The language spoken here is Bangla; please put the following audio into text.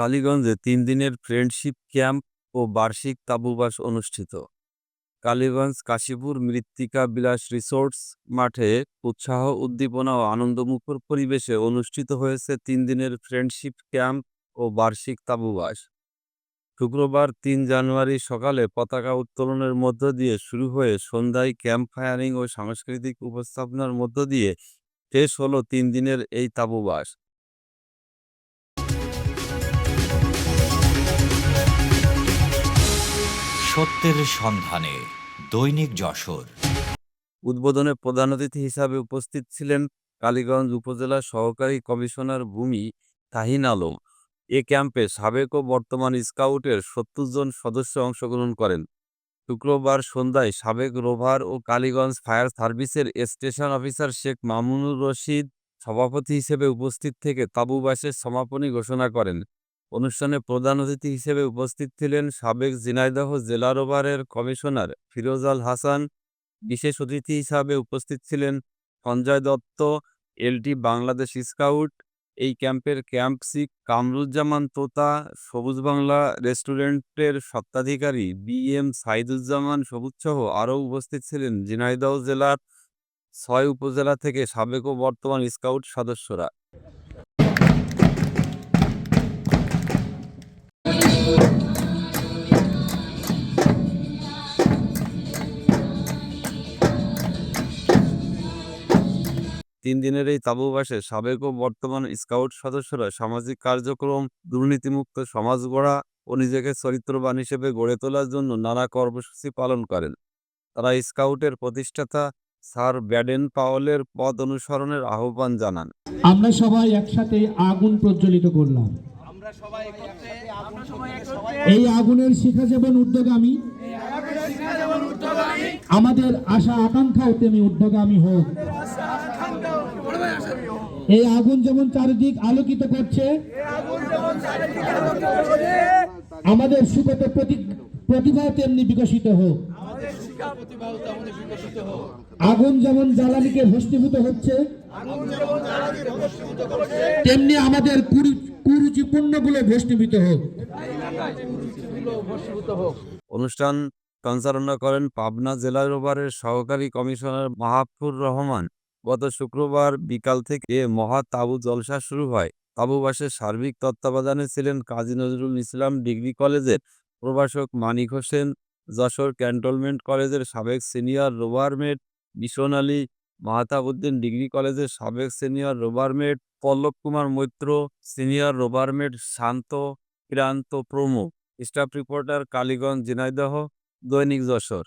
কালীগঞ্জে তিন দিনের ফ্রেন্ডশিপ ক্যাম্প ও বার্ষিক তাঁবুবাস অনুষ্ঠিত। কালীগঞ্জ কাশীপুর মৃত্তিকা বিলাস রিসোর্টস মাঠে উৎসাহ, উদ্দীপনা ও আনন্দমুখর পরিবেশে অনুষ্ঠিত হয়েছে তিন দিনের ফ্রেন্ডশিপ ক্যাম্প ও বার্ষিক তাঁবুবাস শুক্রবার তিন জানুয়ারি সকালে পতাকা উত্তোলনের মধ্য দিয়ে শুরু হয়ে সন্ধ্যায় ক্যাম্প ফায়ারিং ও সাংস্কৃতিক উপস্থাপনার মধ্য দিয়ে শেষ হলো তিন দিনের এই তাঁবুবাস সত্যের সন্ধানে, দৈনিক যশোর। উদ্বোধনে প্রধান অতিথি হিসাবে উপস্থিত ছিলেন কালীগঞ্জ উপজেলা সহকারী কমিশনার ভূমি তাহিন আলম। এ ক্যাম্পে সাবেক ও বর্তমান স্কাউটের সত্তর জন সদস্য অংশগ্রহণ করেন। শুক্রবার সন্ধ্যায় সাবেক রোভার ও কালীগঞ্জ ফায়ার সার্ভিসের স্টেশন অফিসার শেখ মামুনুর রশিদ সভাপতি হিসেবে উপস্থিত থেকে তাবুবাসের সমাপনী ঘোষণা করেন। অনুষ্ঠানে প্রধান অতিথি হিসেবে উপস্থিত ছিলেন সাবেক ঝিনাইদহ জেলা রোভারের কমিশনার ফিরোজ আল হাসান। বিশেষ অতিথি হিসাবে উপস্থিত ছিলেন সঞ্জয় দত্ত, এলটি বাংলাদেশ স্কাউট, এই ক্যাম্পের ক্যাম্প সিক কামরুজ্জামান তোতা, সবুজ বাংলা রেস্টুরেন্টের স্বত্বাধিকারী বি এম সাইদুজ্জামান সবুজ সহ আরও উপস্থিত ছিলেন ঝিনাইদহ জেলার ছয় উপজেলা থেকে সাবেক ও বর্তমান স্কাউট সদস্যরা। তিন দিনের এই তাঁবুবাসে সাবেক ও বর্তমান স্কাউট সদস্যরা সামাজিক কার্যক্রম দুর্নীতিমুক্ত সমাজ গড়া ও নিজেকে চরিত্রবান হিসেবে গড়ে তোলার জন্য নানা কর্মসূচি পালন করেন। তারা স্কাউটের প্রতিষ্ঠাতা স্যার ব্যাডেন পাওয়েলের পদ অনুসরণের আহ্বান জানান। আমরা সবাই একসাথে আগুন প্রজ্বলিত করলাম। এই আগুনের শিখা যেমন উদ্যোগামী আমাদের আশা আকাঙ্ক্ষাও তেমনি উদ্যোগামী হোক। এই আগুন যেমন চারিদিক আলোকিত করছে, আমাদের সুগত প্রতি- প্রতিভা তেমনি বিকশিত হোক। আগুন যেমন জ্বালানিকে ভস্মীভূত হচ্ছে, তেমনি আমাদের কুরু- কুরুচিপূর্ণগুলো ভস্মীভূত হোক। অনুষ্ঠান সঞ্চালনা করেন পাবনা জেলা রোভারের সহকারী কমিশনার মাহাফুর রহমান। গত শুক্রবার বিকাল থেকে মহা তাবু জলসা শুরু হয়। তাবুবাসের সার্বিক তত্ত্বাবধানে ছিলেন কাজী নজরুল ইসলাম ডিগ্রি কলেজের প্রভাষক মানিক হোসেন, যশোর ক্যান্টনমেন্ট কলেজের সাবেক senior rovermate Mishon Ali, Mahtabuddin degree কলেজের সাবেক senior rovermate Pallab Kumar Maitra, senior rovermate Shanta Kranta প্রমুখ। স্টাফ রিপোর্টার কালীগঞ্জ ঝিনাইদহ, দৈনিক যশোর।